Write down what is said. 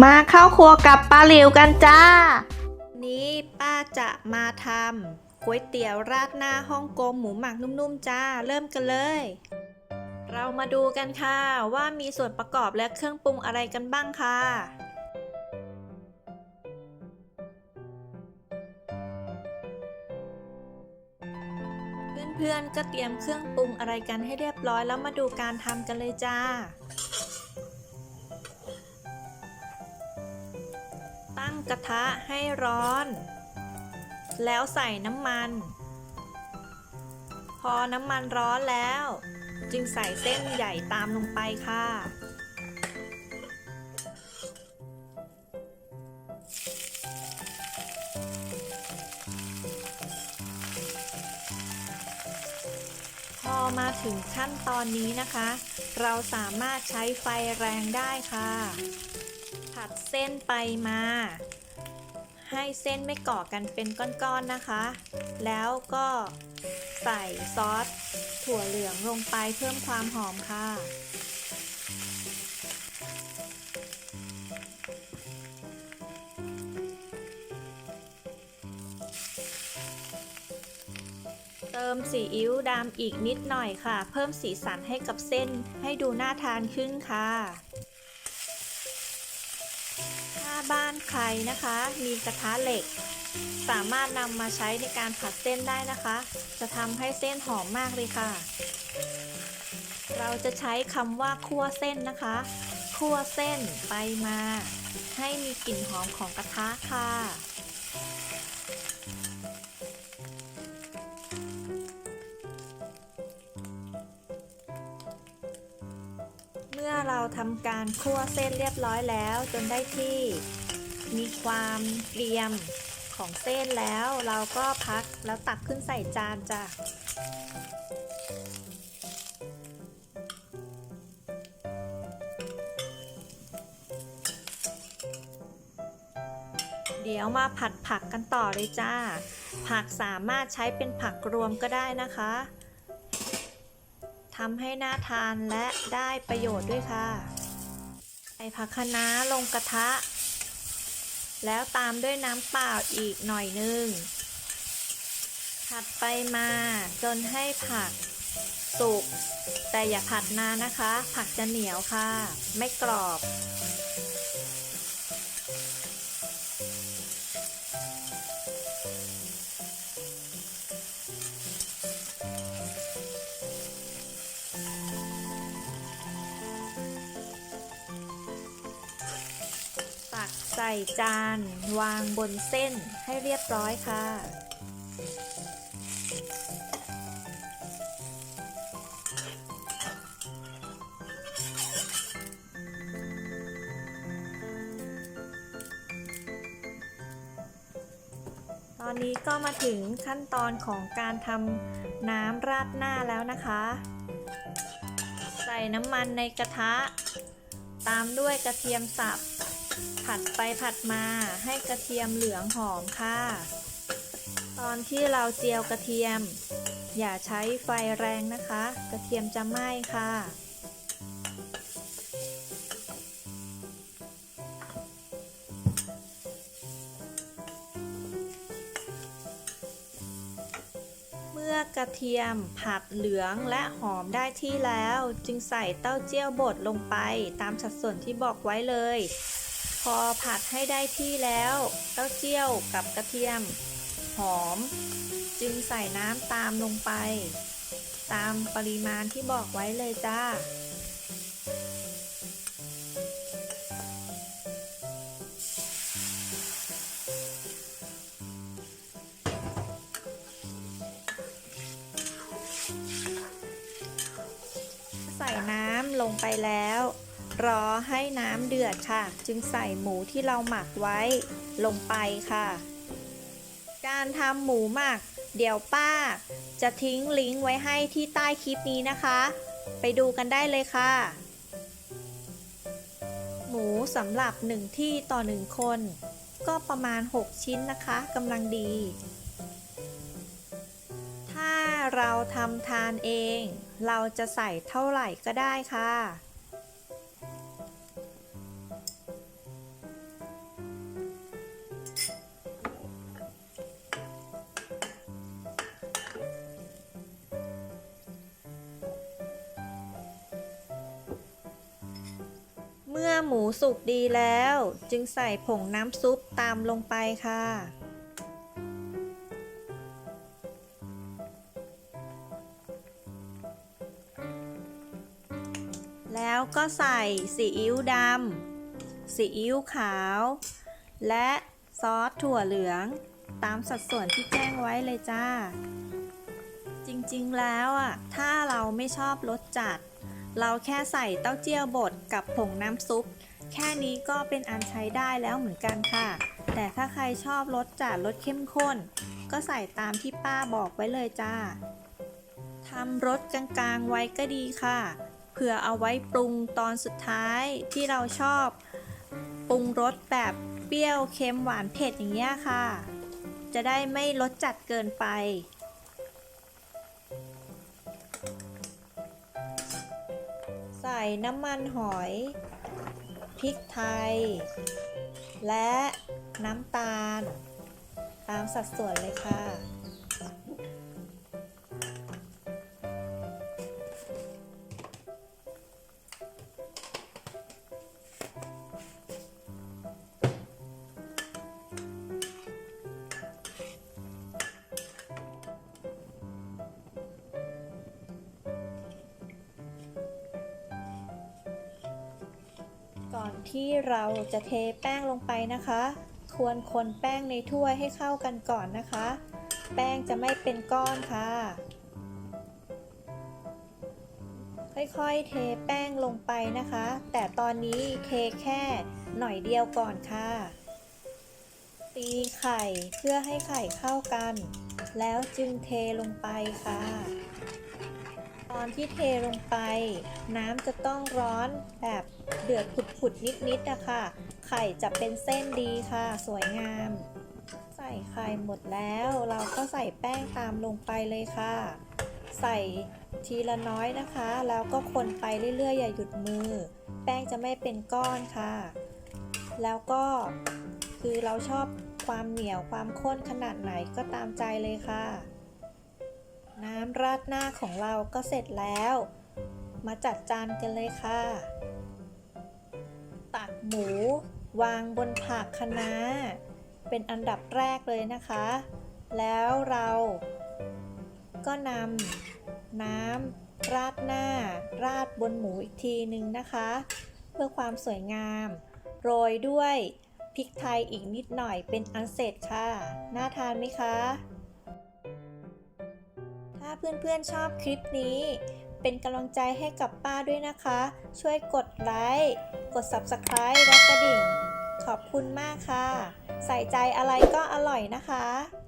มาเข้าครัวกับป้าหลิวกันจ้า นี้ป้าจะมาทำก๋วยเตี๋ยวราดหน้าฮ่องกงหมูหมักนุ่มๆจ้า เริ่มกันเลย เรามาดูกันค่ะว่ามีส่วนประกอบและเครื่องปรุงอะไรกันบ้างค่ะ เพื่อนๆก็เตรียมเครื่องปรุงอะไรกันให้เรียบร้อยแล้วมาดูการทำกันเลยจ้า ตั้งกระทะให้ร้อน แล้วใส่น้ำมัน พอน้ำมันร้อนแล้ว จึงใส่เส้นใหญ่ตามลงไปค่ะ พอมาถึงขั้นตอนนี้นะคะ เราสามารถใช้ไฟแรงได้ค่ะ ผัดเส้นไปมา ให้เส้นไม่เกาะกันเป็นก้อนๆนะคะ แล้วก็ใส่ซอสถั่วเหลืองลงไปเพิ่มความหอมค่ะ เติมซีอิ๊วดำอีกนิดหน่อยค่ะ เพิ่มสีสันให้กับเส้นให้ดูน่าทานขึ้นค่ะ ถ้าบ้านใครนะคะ มีกระทะเหล็ก สามารถนำมาใช้ในการผัดเส้นได้นะคะ จะทำให้เส้นหอมมากเลยค่ะ เราจะใช้คำว่าคั่วเส้นนะคะ คั่วเส้นไปมา ให้มีกลิ่นหอมของกระทะค่ะ เมื่อเราทำการคั่วเส้นเรียบร้อยแล้ว จนได้ที่มีความเกรียมของเส้นแล้ว เราก็พักแล้วตักขึ้นใส่จานจ้ะเดี๋ยวมาผัดผักกันต่อเลยจ้า ผักสามารถใช้เป็นผักรวมก็ได้นะคะำให้น่าทานและได้ประโยชน์ด้วยค่ะ ใส่ผักคะน้าลงกระทะ แล้วตามด้วยน้ำเปล่าอีกหน่อยหนึง ผัดไปมาจนให้ผักสุก แต่อย่าผัดนานนะคะ ผักจะเหนียวค่ะ ไม่กรอบ ส่จาน วางบนเส้นให้เรียบร้อยค่ะ ตอนนี้ก็มาถึงขั้นตอนของการทำน้ำราดหน้าแล้วนะคะ ใส่น้ำมันในกระทะ ตามด้วยกระเทียมสับ ผัดไปผัดมาให้กระเทียมเหลืองหอมค่ะ ตอนที่เราเจียวกระเทียม อย่าใช้ไฟแรงนะคะ กระเทียมจะไหม้ค่ะ เมื่อกระเทียมผัดเหลืองและหอมได้ที่แล้ว จึงใส่เต้าเจี้ยวบดลงไปตามสัดส่วนที่บอกไว้เลย พอผัดให้ได้ที่แล้ว เต้าเจี้ยวกับกระเทียม หอม จึงใส่น้ำตามลงไป ตามปริมาณที่บอกไว้เลยจ้า ใส่น้ำลงไปแล้ว รอให้น้ำเดือดค่ะ จึงใส่หมูที่เราหมักไว้ลงไปค่ะ การทำหมูหมัก เดี๋ยวป้า จะทิ้งลิงก์ไว้ให้ที่ใต้คลิปนี้นะคะ ไปดูกันได้เลยค่ะ หมูสำหรับ1ที่ต่อ1คน ก็ประมาณ 6 ชิ้นนะคะกำลังดี ถ้าเราทำทานเอง เราจะใส่เท่าไหร่ก็ได้ค่ะ เมื่อหมูสุกดีแล้ว จึงใส่ผงน้ำซุปตามลงไปค่ะ แล้วก็ใส่ซีอิ๊วดำซีอิ๊วขาว และซอสถั่วเหลืองตามสัดส่วนที่แจ้งไว้เลยจ้า จริงๆแล้วอะ ถ้าเราไม่ชอบรสจัด เราแค่ใส่เต้าเจี้ยวบดกับผงน้ำซุป แค่นี้ก็เป็นอันใช้ได้แล้วเหมือนกันค่ะ แต่ถ้าใครชอบรสจัดรสเข้มข้น ก็ใส่ตามที่ป้าบอกไว้เลยจ้าทำรสกลางๆไว้ก็ดีค่ะ เผื่อเอาไว้ปรุงตอนสุดท้ายที่เราชอบ ปรุงรสแบบเปรี้ยวเค็มหวานเผ็ดอย่างเงี้ยค่ะ จะได้ไม่รสจัดเกินไป ใส่น้ำมันหอย พริกไทย และน้ำตาล ตามสัดส่วนเลยค่ะ ที่เราจะเทแป้งลงไปนะคะ ควรคนแป้งในถ้วยให้เข้ากันก่อนนะคะ แป้งจะไม่เป็นก้อนค่ะ ค่อยๆ เทแป้งลงไปนะคะ แต่ตอนนี้เทแค่หน่อยเดียวก่อนค่ะ ตีไข่เพื่อให้ไข่เข้ากัน แล้วจึงเทลงไปค่ะ ตอนที่เทลงไป น้ำจะต้องร้อนแบบเดือดผุดๆนิดๆนะคะ ไข่จะเป็นเส้นดีค่ะ สวยงาม ใส่ไข่หมดแล้ว เราก็ใส่แป้งตามลงไปเลยค่ะ ใส่ทีละน้อยนะคะ แล้วก็คนไปเรื่อยๆ อย่าหยุดมือ แป้งจะไม่เป็นก้อนค่ะ แล้วก็คือเราชอบความเหนียวความข้นขนาดไหนก็ตามใจเลยค่ะ น้ำราดหน้าของเราก็เสร็จแล้ว มาจัดจานกันเลยค่ะ ตักหมู วางบนผักคะน้า เป็นอันดับแรกเลยนะคะ แล้วเราก็นำน้ำราดหน้า ราดบนหมูอีกทีหนึ่งนะคะ เพื่อความสวยงาม โรยด้วยพริกไทยอีกนิดหน่อยเป็นอันเสร็จค่ะ น่าทานไหมคะ เพื่อนๆชอบคลิปนี้ เป็นกำลังใจให้กับป้าด้วยนะคะ ช่วยกดไลค์ กด Subscribe และกระดิ่ง ขอบคุณมากค่ะ ใส่ใจอะไรก็อร่อยนะคะ